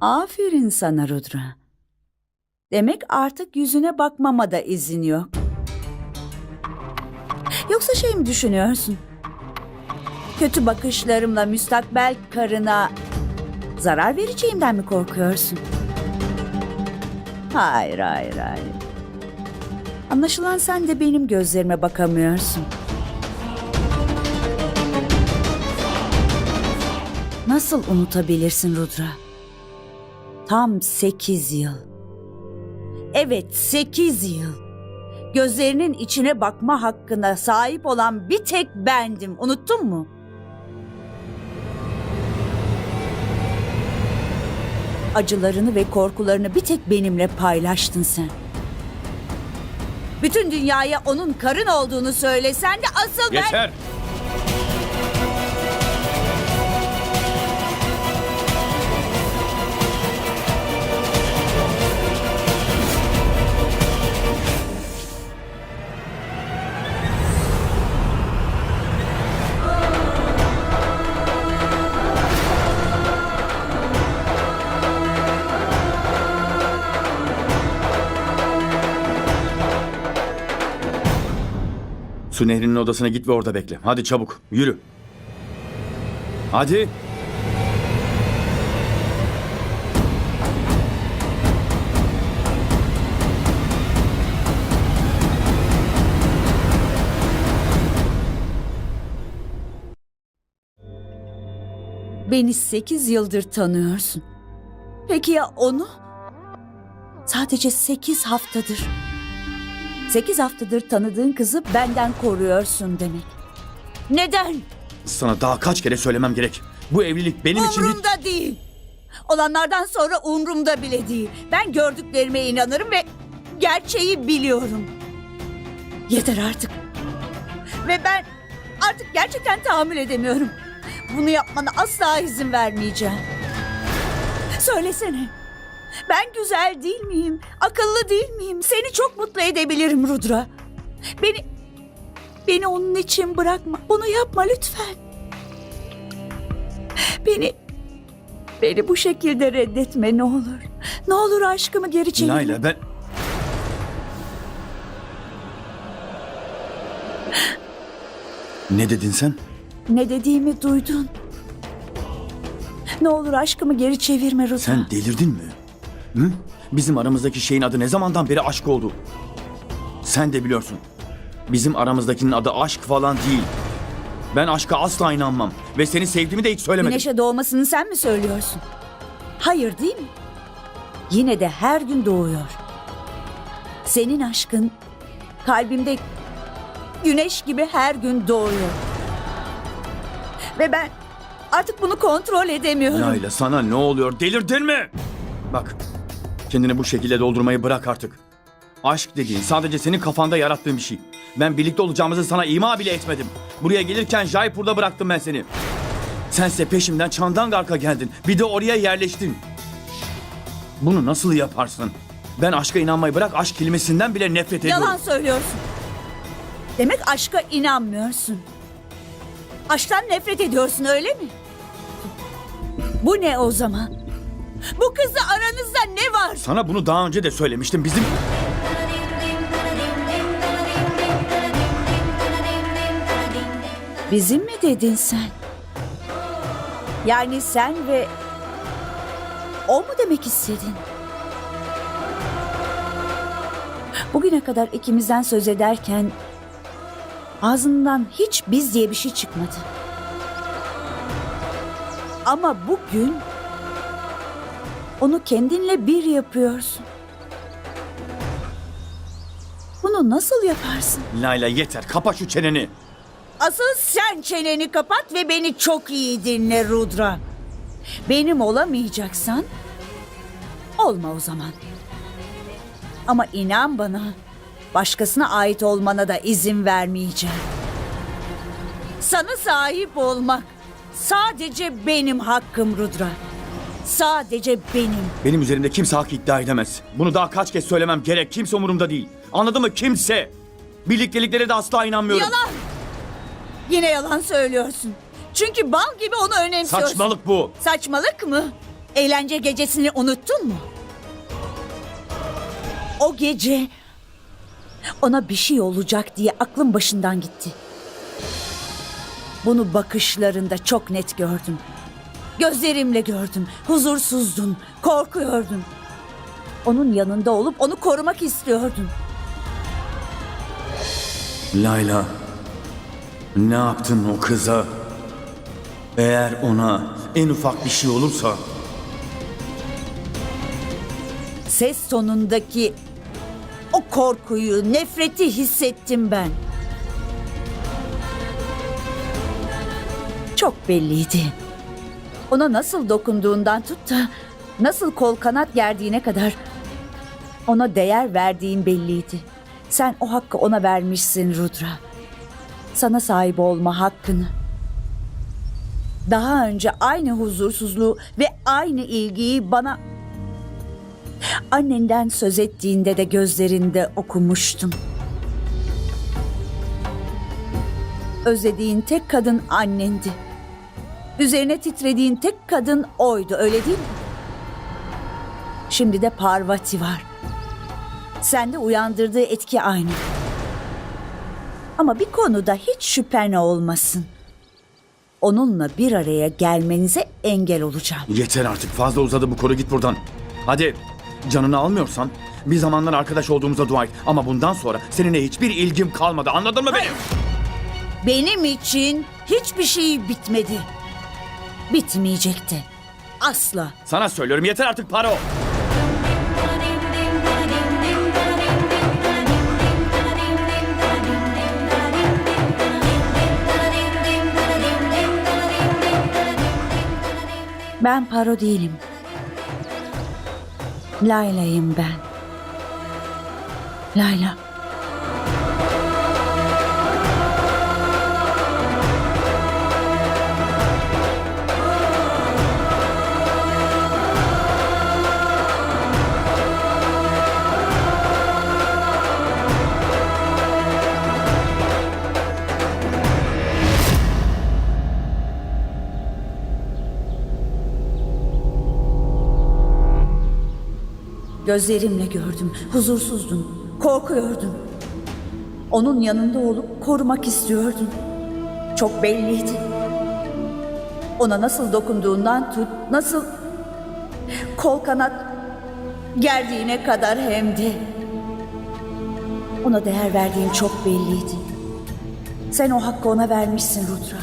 Aferin sana Rudra. Demek artık yüzüne bakmama da izin yok. Yoksa şey mi düşünüyorsun? Kötü bakışlarımla müstakbel karına zarar vereceğimden mi korkuyorsun? Hayır, hayır, hayır. Anlaşılan sen de benim gözlerime bakamıyorsun. Nasıl unutabilirsin Rudra? Tam sekiz yıl. Evet, sekiz yıl. Gözlerinin içine bakma hakkına sahip olan bir tek bendim. Unuttun mu? Acılarını ve korkularını bir tek benimle paylaştın sen. Bütün dünyaya onun karın olduğunu söylesen de asıl ben... Yeter. Su Nehri'nin odasına git ve orada bekle. Hadi çabuk, yürü. Hadi. Beni sekiz yıldır tanıyorsun. Peki ya onu? Sadece sekiz haftadır. Sekiz haftadır tanıdığın kızı benden koruyorsun demek. Neden? Sana daha kaç kere söylemem gerek. Bu evlilik benim için hiç... Umrumda değil. Olanlardan sonra umrumda bile değil. Ben gördüklerime inanırım ve gerçeği biliyorum. Yeter artık. Ve ben artık gerçekten tahammül edemiyorum. Bunu yapmana asla izin vermeyeceğim. Söylesene. Ben güzel değil miyim? Akıllı değil miyim? Seni çok mutlu edebilirim Rudra. Beni beni onun için bırakma. Bunu yapma lütfen. Beni beni bu şekilde reddetme ne olur. Ne olur aşkımı geri çevir. Layla ben... Ne dedin sen? Ne dediğimi duydun. Ne olur aşkımı geri çevirme Rudra. Sen delirdin mi? Hı? Bizim aramızdaki şeyin adı ne zamandan beri aşk oldu? Sen de biliyorsun. Bizim aramızdakinin adı aşk falan değil. Ben aşka asla inanmam. Ve seni sevdiğimi de hiç söylemedim. Güneşe doğmasını sen mi söylüyorsun? Hayır değil mi? Yine de her gün doğuyor. Senin aşkın kalbimde güneş gibi her gün doğuyor. Ve ben artık bunu kontrol edemiyorum. Layla sana ne oluyor? Delirdin mi? Bak, kendini bu şekilde doldurmayı bırak artık. Aşk dediğin sadece senin kafanda yarattığın bir şey. Ben birlikte olacağımızı sana ima bile etmedim. Buraya gelirken Jaipur'da bıraktım ben seni. Sense peşimden Çandangark'a geldin. Bir de oraya yerleştin. Bunu nasıl yaparsın? Ben aşka inanmayı bırak aşk kelimesinden bile nefret ediyorum. Yalan söylüyorsun. Demek aşka inanmıyorsun. Aşktan nefret ediyorsun öyle mi? Bu ne o zaman? Bu kızla aranızda ne var? Sana bunu daha önce de söylemiştim. Bizim... Bizim mi dedin sen? Yani sen ve o mu demek istedin? Bugüne kadar ikimizden söz ederken ağzından hiç biz diye bir şey çıkmadı. Ama bugün onu kendinle bir yapıyorsun. Bunu nasıl yaparsın? Layla yeter. Kapa şu çeneni. Asıl sen çeneni kapat ve beni çok iyi dinle Rudra. Benim olamayacaksan olma o zaman. Ama inan bana başkasına ait olmana da izin vermeyeceğim. Sana sahip olmak sadece benim hakkım Rudra. Sadece benim. Benim üzerimde kimse hak iddia edemez. Bunu daha kaç kez söylemem gerek. Kimse umurumda değil. Anladın mı? Kimse. Birlikteliklere de asla inanmıyorum. Yalan. Yine yalan söylüyorsun. Çünkü bal gibi onu önemsiyorsun. Saçmalık bu. Saçmalık mı? eğlence gecesini unuttun mu? O gece ona bir şey olacak diye aklım başından gitti. Bunu bakışlarında çok net gördüm. Gözlerimle gördüm. Huzursuzdun, korkuyordun. Onun yanında olup onu korumak istiyordun. Layla, ne yaptın o kıza? Eğer ona en ufak bir şey olursa Ses tonundaki o korkuyu, nefreti hissettim ben. Çok belliydi. Ona nasıl dokunduğundan tut da nasıl kol kanat gerdiğine kadar ona değer verdiğin belliydi. Sen o hakkı ona vermişsin Rudra. Sana sahip olma hakkını. Daha önce aynı huzursuzluğu ve aynı ilgiyi bana Annenden söz ettiğinde de gözlerinde okumuştum. Özlediğin tek kadın annendi. Üzerine titrediğin tek kadın oydu, öyle değil mi? Şimdi de Parvati var. Sende uyandırdığı etki aynı. Ama bir konuda hiç şüphen olmasın. Onunla bir araya gelmenize engel olacağım. yeter artık fazla uzadı bu konu git buradan. Hadi canını almıyorsan bir zamanlar arkadaş olduğumuza dua et. Ama bundan sonra seninle hiçbir ilgim kalmadı anladın mı beni? Benim için hiçbir şey bitmedi. Bitmeyecekti. Asla. Sana söylüyorum yeter artık Paro. Ben Paro değilim. Layla'yım ben. Layla. Gözlerimle gördüm. Huzursuzdun. Korkuyordun. Onun yanında olup korumak istiyordun. Çok belliydi. Ona nasıl dokunduğundan tut, nasıl kol kanat gerdiğine kadar hem de. Ona değer verdiğin çok belliydi. Sen o hakkı ona vermişsin Rudra.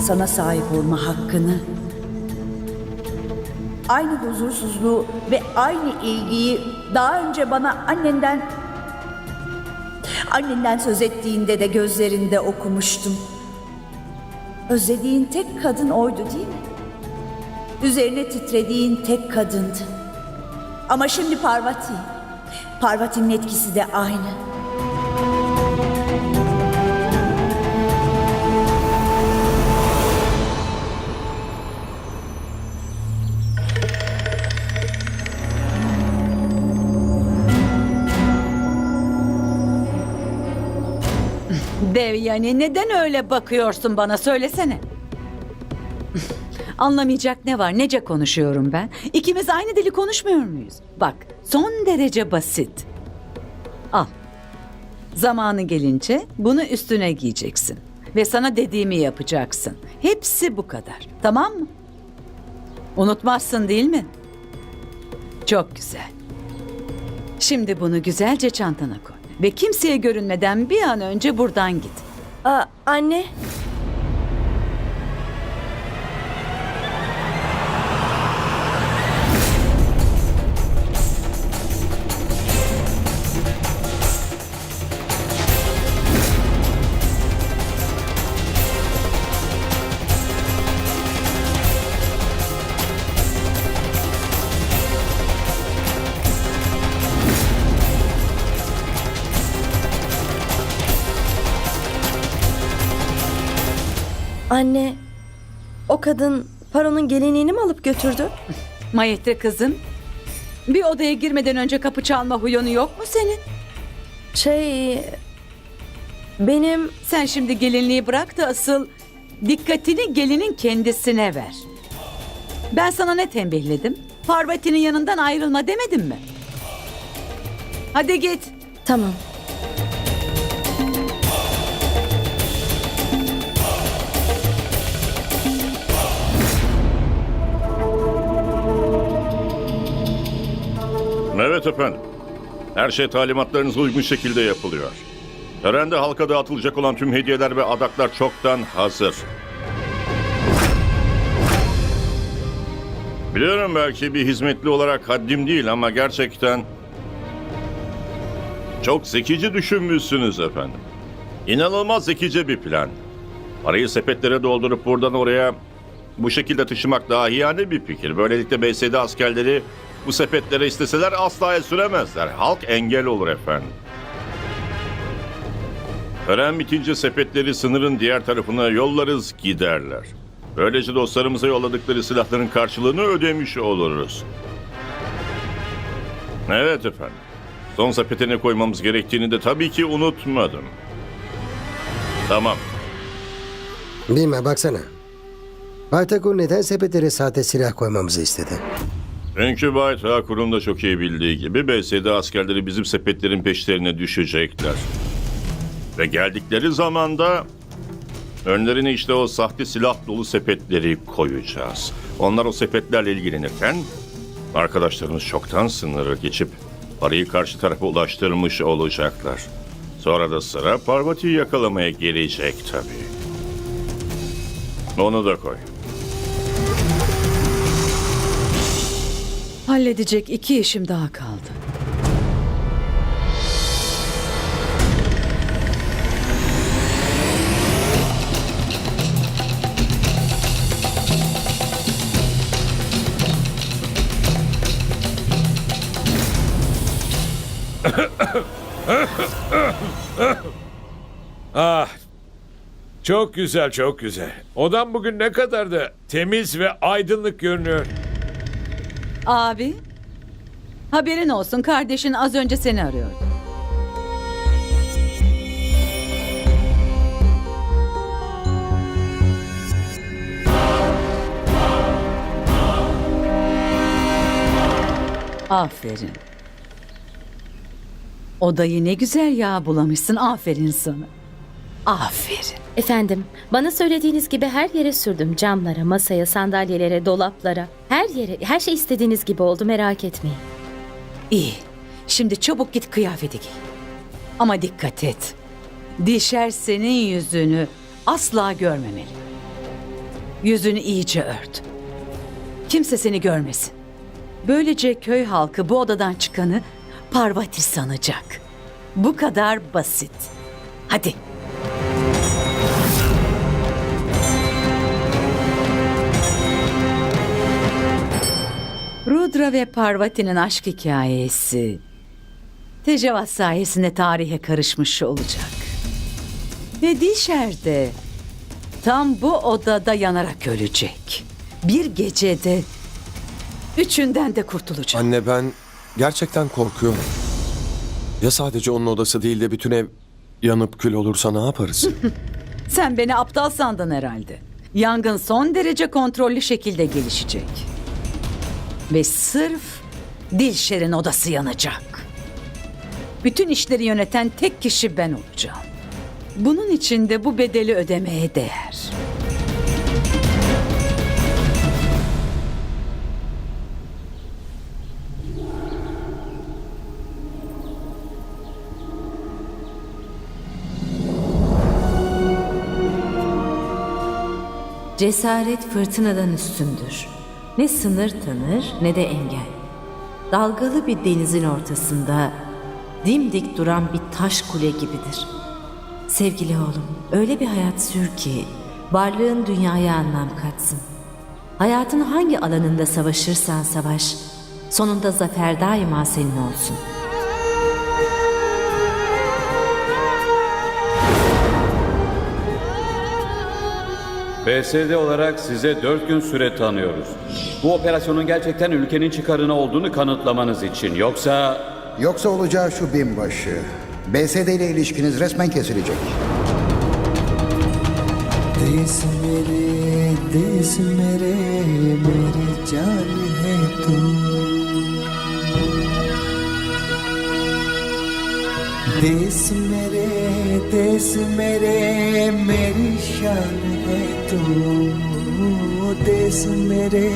Sana sahip olma hakkını aynı huzursuzluğu ve aynı ilgiyi daha önce bana annenden annenden söz ettiğinde de gözlerinde okumuştum. Özlediğin tek kadın oydu değil mi? Üzerine titrediğin tek kadındı. Ama şimdi Parvati. Parvati'nin etkisi de aynı. Dev yani neden öyle bakıyorsun bana söylesene. Anlamayacak ne var nece konuşuyorum ben. İkimiz aynı dili konuşmuyor muyuz? Bak son derece basit. Al. Zamanı gelince bunu üstüne giyeceksin. Ve sana dediğimi yapacaksın. Hepsi bu kadar. Tamam mı? Unutmazsın değil mi? Çok güzel. Şimdi bunu güzelce çantana koy. Ve kimseye görünmeden bir an önce buradan git. Aa, anne. Anne, o kadın Paro'nun gelinliğini mi alıp götürdü? Mayette kızım. Bir odaya girmeden önce kapı çalma huyunu yok mu senin? Şey... Benim... Sen şimdi gelinliği bırak da asıl dikkatini gelinin kendisine ver. Ben sana ne tembihledim? Parvati'nin yanından ayrılma demedim mi? Hadi git. Tamam. Evet efendim. Her şey talimatlarınıza uygun şekilde yapılıyor. Törende halka dağıtılacak olan tüm hediyeler ve adaklar çoktan hazır. Biliyorum belki bir hizmetli olarak haddim değil ama gerçekten çok zekice düşünmüşsünüz efendim. İnanılmaz zekice bir plan. Parayı sepetlere doldurup buradan oraya bu şekilde taşımak dahiyane bir fikir. Böylelikle BSD askerleri bu sepetlere isteseler asla el süremezler. Halk engel olur efendim. Tören bitince sepetleri sınırın diğer tarafına yollarız giderler. Böylece dostlarımıza yolladıkları silahların karşılığını ödemiş oluruz. Evet efendim. Son sepetine koymamız gerektiğini de tabii ki unutmadım. Tamam. Bilme baksana. Baytakur neden sepetlere sahte silah koymamızı istedi? Çünkü Bay Thakur'un da çok iyi bildiği gibi BSD askerleri bizim sepetlerin peşlerine düşecekler. Ve geldikleri zaman da önlerine işte o sahte silah dolu sepetleri koyacağız. Onlar o sepetlerle ilgilenirken arkadaşlarımız çoktan sınırı geçip parayı karşı tarafa ulaştırmış olacaklar. Sonra da sıra Parvati'yi yakalamaya gelecek tabii. Onu da koy. Halledecek iki işim daha kaldı. Ah. Çok güzel, çok güzel. Odam bugün ne kadar da temiz ve aydınlık görünüyor. Abi, haberin olsun kardeşin az önce seni arıyordu. Aferin. Odayı ne güzel yağ bulamışsın. Aferin sana. Aferin. Efendim, bana söylediğiniz gibi her yere sürdüm. Camlara, masaya, sandalyelere, dolaplara. Her yere, her şey istediğiniz gibi oldu merak etmeyin. İyi. Şimdi çabuk git kıyafeti giy. Ama dikkat et. Dişer senin yüzünü asla görmemeli. Yüzünü iyice ört. Kimse seni görmesin. Böylece köy halkı bu odadan çıkanı Parvati sanacak. Bu kadar basit. Hadi. Rudra ve Parvati'nin aşk hikayesi Tecavat sayesinde tarihe karışmış olacak. Ve Dişer de tam bu odada yanarak ölecek. Bir gecede üçünden de kurtulacak. Anne ben gerçekten korkuyorum. Ya sadece onun odası değil de bütün ev yanıp kül olursa ne yaparız? Sen beni aptal sandın herhalde. Yangın son derece kontrollü şekilde gelişecek. Ve sırf Dilşer'in odası yanacak. Bütün işleri yöneten tek kişi ben olacağım. Bunun için de bu bedeli ödemeye değer. Cesaret fırtınadan üstündür. Ne sınır tanır ne de engel. Dalgalı bir denizin ortasında dimdik duran bir taş kule gibidir. Sevgili oğlum, öyle bir hayat sür ki varlığın dünyaya anlam katsın. Hayatın hangi alanında savaşırsan savaş, sonunda zafer daima senin olsun. BSD olarak size 4 gün süre tanıyoruz. Bu operasyonun gerçekten ülkenin çıkarına olduğunu kanıtlamanız için. Yoksa Yoksa olacağı şu binbaşı. BSD ile ilişkiniz resmen kesilecek. देश मेरे देश मेरे मेरी जान है तू देश मेरे देश मेरे मेरी शान है तू देश मेरे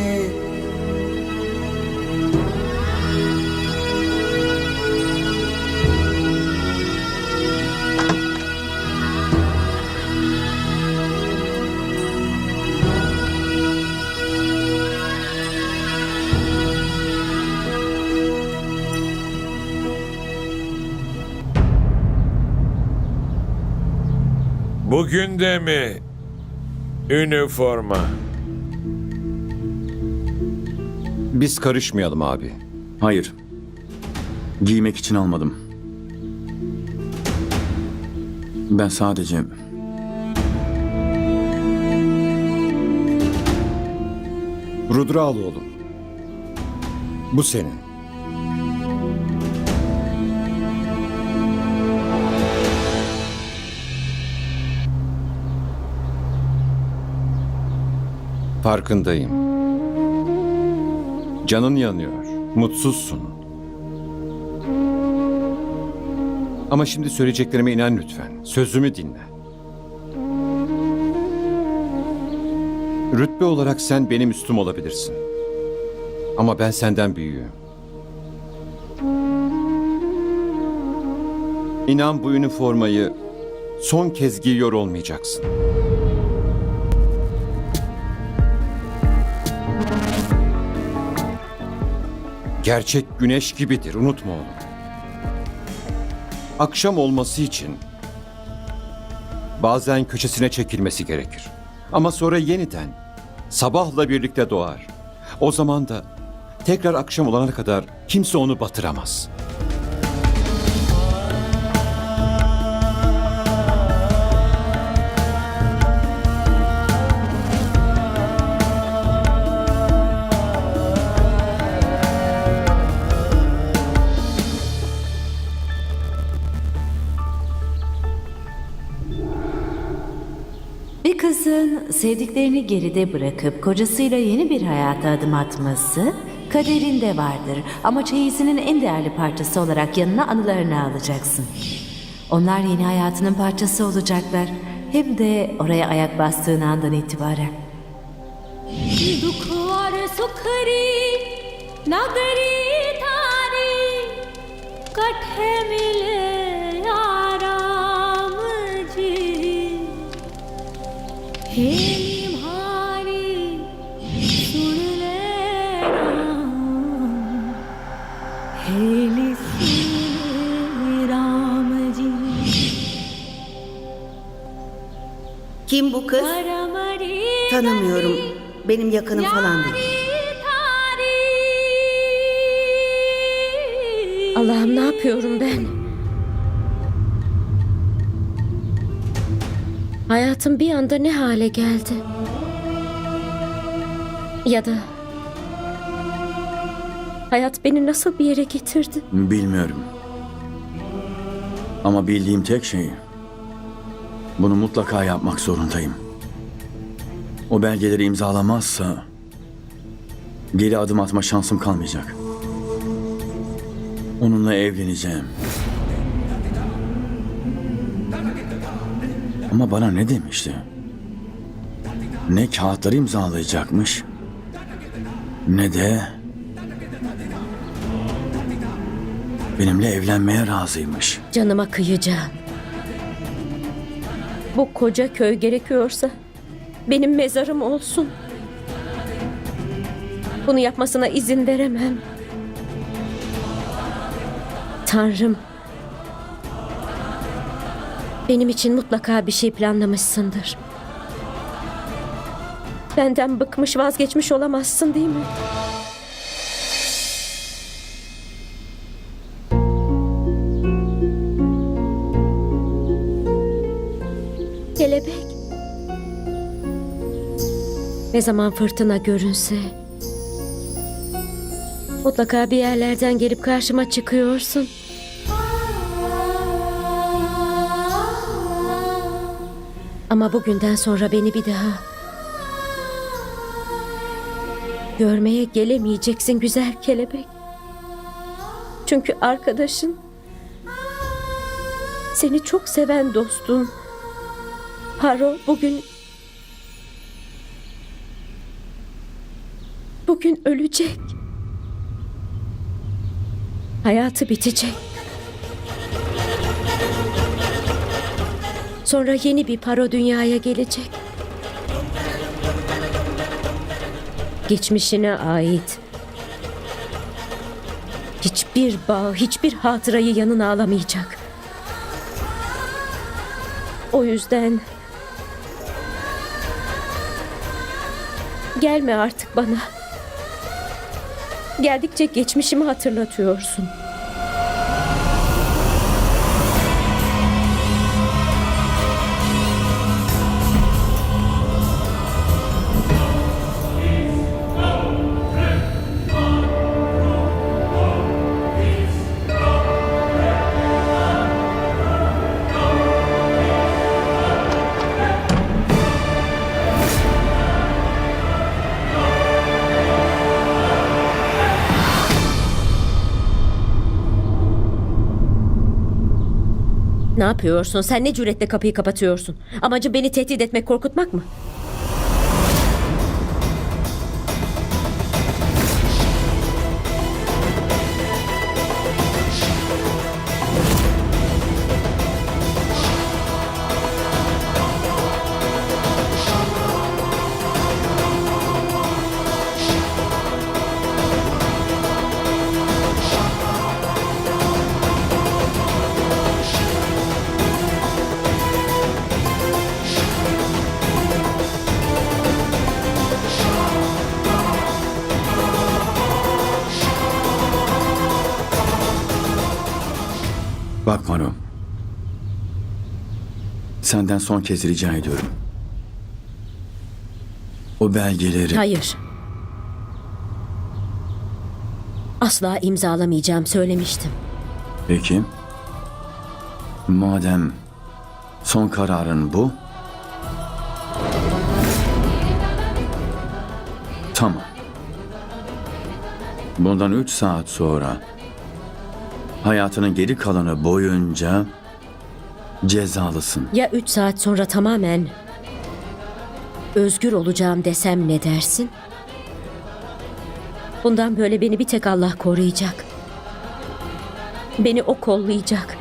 Bugün de mi? Üniforma. Biz karışmayalım abi. Hayır. Giymek için almadım. Ben sadece Rudra al oğlum. Bu senin. Farkındayım. Canın yanıyor. Mutsuzsun. Ama şimdi söyleyeceklerime inan lütfen. Sözümü dinle. Rütbe olarak sen benim üstüm olabilirsin. Ama ben senden büyüğüm. İnan bu üniformayı son kez giyiyor olmayacaksın. Gerçek güneş gibidir, unutma onu. Akşam olması için bazen köşesine çekilmesi gerekir. Ama sonra yeniden sabahla birlikte doğar. O zaman da tekrar akşam olana kadar kimse onu batıramaz. sevdiklerini geride bırakıp kocasıyla yeni bir hayata adım atması kaderinde vardır. Ama çeyizinin en değerli parçası olarak yanına anılarını alacaksın. Onlar yeni hayatının parçası olacaklar. Hem de oraya ayak bastığın andan itibaren. दुख और सुख री नगरी थारी कठे मिले Kim bu kız? Tanımıyorum. Benim yakınım falan değil. Allah'ım ne yapıyorum ben? Hayatım bir anda ne hale geldi? Ya da hayat beni nasıl bir yere getirdi? bilmiyorum. Ama bildiğim tek şey bunu mutlaka yapmak zorundayım. O belgeleri imzalamazsa geri adım atma şansım kalmayacak. Onunla evleneceğim. Ama bana ne demişti? Ne kağıtları imzalayacakmış ne de benimle evlenmeye razıymış. Canıma kıyacağım. Bu koca köy gerekiyorsa benim mezarım olsun. Bunu yapmasına izin veremem. Tanrım. Benim için mutlaka bir şey planlamışsındır. Benden bıkmış vazgeçmiş olamazsın değil mi? Kelebek. Ne zaman fırtına görünse mutlaka bir yerlerden gelip karşıma çıkıyorsun. Ama bugünden sonra beni bir daha görmeye gelemeyeceksin güzel kelebek. Çünkü arkadaşın seni çok seven dostun Haro bugün bugün ölecek. Hayatı bitecek. Sonra yeni bir paro dünyaya gelecek. Geçmişine ait hiçbir bağ, hiçbir hatırayı yanına alamayacak. O yüzden gelme artık bana. Geldikçe geçmişimi hatırlatıyorsun. Ne yapıyorsun? Sen ne cüretle kapıyı kapatıyorsun? Amacın beni tehdit etmek, korkutmak mı? Senden son kez rica ediyorum. O belgeleri... Hayır. Asla imzalamayacağım söylemiştim. Peki. Madem son kararın bu. Tamam. Bundan üç saat sonra hayatının geri kalanı boyunca cezalısın. Ya üç saat sonra tamamen özgür olacağım desem ne dersin? Bundan böyle beni bir tek Allah koruyacak. Beni o kollayacak.